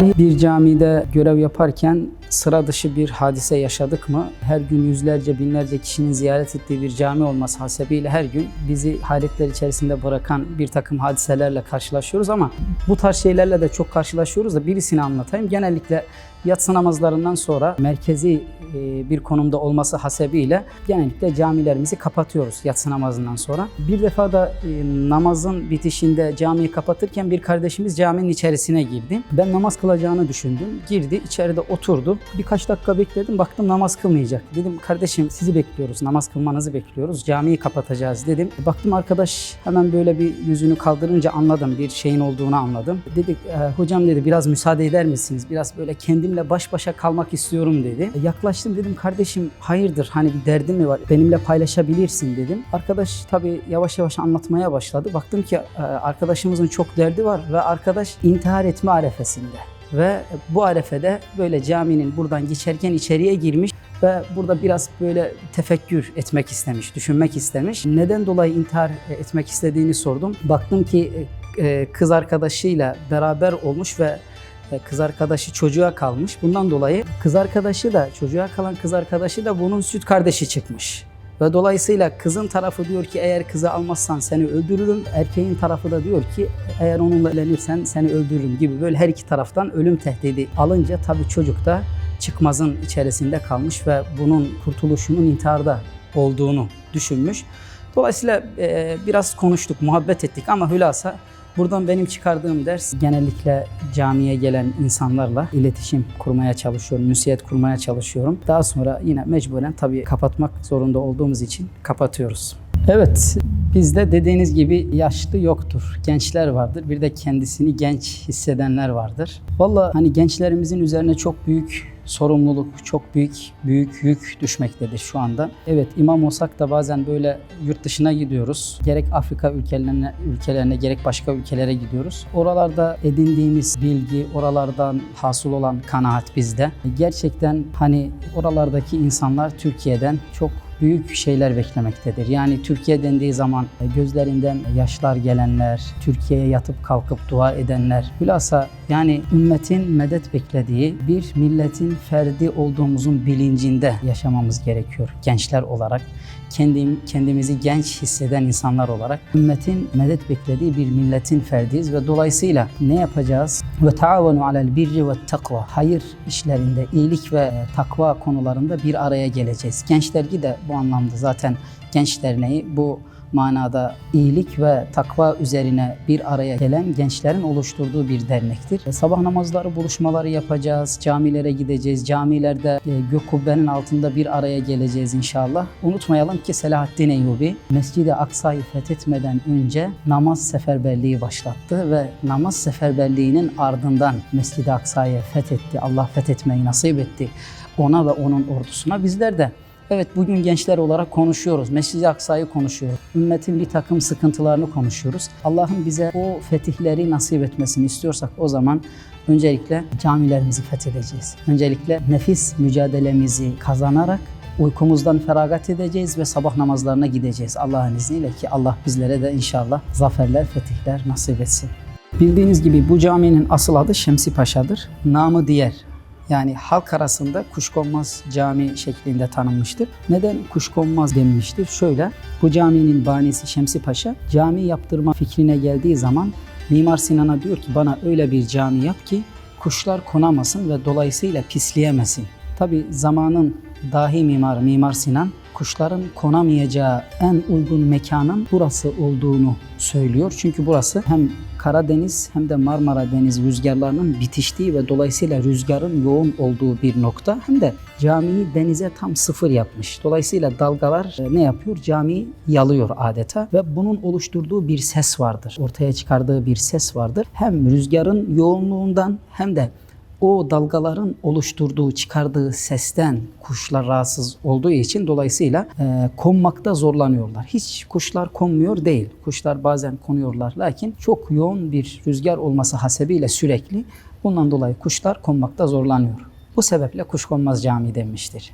Bir camide görev yaparken sıra dışı bir hadise yaşadık mı? Her gün yüzlerce, binlerce kişinin ziyaret ettiği bir cami olması hasebiyle her gün bizi hayretler içerisinde bırakan bir takım hadiselerle karşılaşıyoruz ama bu tarz şeylerle de çok karşılaşıyoruz da birisini anlatayım. Genellikle yatsı namazlarından sonra merkezi bir konumda olması hasebiyle genellikle camilerimizi kapatıyoruz yatsı namazından sonra. Bir defa da e, namazın bitişinde camiyi kapatırken bir kardeşimiz caminin içerisine girdi. Ben namaz kılacağını düşündüm. Girdi, içeride oturdu. Birkaç dakika bekledim, baktım namaz kılmayacak. Dedim kardeşim sizi bekliyoruz, namaz kılmanızı bekliyoruz. Camiyi kapatacağız dedim. Baktım arkadaş hemen böyle bir yüzünü kaldırınca anladım, bir şeyin olduğunu anladım. Dedik "E, hocam dedi biraz müsaade eder misiniz? Biraz böyle kendimle baş başa kalmak istiyorum dedi. E, Yaklaştım dedim kardeşim hayırdır hani bir derdin mi var? Benimle paylaşabilirsin dedim. Arkadaş tabii yavaş yavaş anlatmaya başladı. Baktım ki e, arkadaşımızın çok derdi var ve arkadaş intihar etme arefesinde. Ve bu arefede böyle caminin buradan geçerken içeriye girmiş ve burada biraz böyle tefekkür etmek istemiş, düşünmek istemiş. Neden dolayı intihar etmek istediğini sordum. Baktım ki e, kız arkadaşıyla beraber olmuş ve e, kız arkadaşı çocuğa kalmış. Bundan dolayı kız arkadaşı da çocuğa kalan kız arkadaşı da bunun süt kardeşi çıkmış. Ve dolayısıyla kızın tarafı diyor ki eğer kızı almazsan seni öldürürüm. Erkeğin tarafı da diyor ki eğer onunla evlenirsen seni öldürürüm gibi böyle her iki taraftan ölüm tehdidi alınca tabii çocuk da çıkmazın içerisinde kalmış ve bunun kurtuluşunun intiharda olduğunu düşünmüş. Dolayısıyla e, biraz konuştuk, muhabbet ettik ama hülasa buradan benim çıkardığım ders genellikle camiye gelen insanlarla iletişim kurmaya çalışıyorum, müsiyet kurmaya çalışıyorum. Daha sonra yine mecburen tabii kapatmak zorunda olduğumuz için kapatıyoruz. Evet, bizde dediğiniz gibi yaşlı yoktur. Gençler vardır. Bir de kendisini genç hissedenler vardır. Vallahi hani gençlerimizin üzerine çok büyük sorumluluk, çok büyük büyük yük düşmektedir şu anda. Evet imam olsak da bazen böyle yurt dışına gidiyoruz. Gerek Afrika ülkelerine, ülkelerine gerek başka ülkelere gidiyoruz. Oralarda edindiğimiz bilgi, oralardan hasıl olan kanaat bizde. Gerçekten hani oralardaki insanlar Türkiye'den çok büyük şeyler beklemektedir. Yani Türkiye dendiği zaman gözlerinden yaşlar gelenler, Türkiye'ye yatıp kalkıp dua edenler, hülasa yani ümmetin medet beklediği bir milletin ferdi olduğumuzun bilincinde yaşamamız gerekiyor gençler olarak. Kendim, kendimizi genç hisseden insanlar olarak ümmetin medet beklediği bir milletin ferdiyiz ve dolayısıyla ne yapacağız? Ve taavenu alel birri ve takva. Hayır işlerinde, iyilik ve takva konularında bir araya geleceğiz. Gençlergi de bu anlamda zaten Genç Derneği bu manada iyilik ve takva üzerine bir araya gelen gençlerin oluşturduğu bir dernektir. Sabah namazları buluşmaları yapacağız, camilere gideceğiz, camilerde e, gök kubbenin altında bir araya geleceğiz inşallah. Unutmayalım ki Selahaddin Eyyubi Mescid-i Aksa'yı fethetmeden önce namaz seferberliği başlattı ve namaz seferberliğinin ardından Mescid-i Aksa'yı fethetti. Allah fethetmeyi nasip etti ona ve onun ordusuna. Bizler de Evet bugün gençler olarak konuşuyoruz. Mescid-i Aksa'yı konuşuyoruz. Ümmetin bir takım sıkıntılarını konuşuyoruz. Allah'ın bize o fetihleri nasip etmesini istiyorsak o zaman öncelikle camilerimizi fethedeceğiz. Öncelikle nefis mücadelemizi kazanarak uykumuzdan feragat edeceğiz ve sabah namazlarına gideceğiz Allah'ın izniyle ki Allah bizlere de inşallah zaferler, fetihler nasip etsin. Bildiğiniz gibi bu caminin asıl adı Şemsi Paşa'dır. Namı diğer yani halk arasında kuşkonmaz cami şeklinde tanınmıştır. Neden kuşkonmaz denmiştir? Şöyle, bu caminin banisi Şemsi Paşa cami yaptırma fikrine geldiği zaman Mimar Sinan'a diyor ki bana öyle bir cami yap ki kuşlar konamasın ve dolayısıyla pisleyemesin. Tabi zamanın dahi mimarı Mimar Sinan kuşların konamayacağı en uygun mekanın burası olduğunu söylüyor. Çünkü burası hem Karadeniz hem de Marmara Deniz rüzgarlarının bitiştiği ve dolayısıyla rüzgarın yoğun olduğu bir nokta. Hem de camiyi denize tam sıfır yapmış. Dolayısıyla dalgalar e, ne yapıyor? Camiyi yalıyor adeta ve bunun oluşturduğu bir ses vardır. Ortaya çıkardığı bir ses vardır. Hem rüzgarın yoğunluğundan hem de o dalgaların oluşturduğu, çıkardığı sesten kuşlar rahatsız olduğu için dolayısıyla e, konmakta zorlanıyorlar. Hiç kuşlar konmuyor değil. Kuşlar bazen konuyorlar lakin çok yoğun bir rüzgar olması hasebiyle sürekli bundan dolayı kuşlar konmakta zorlanıyor. Bu sebeple Kuşkonmaz Camii denmiştir.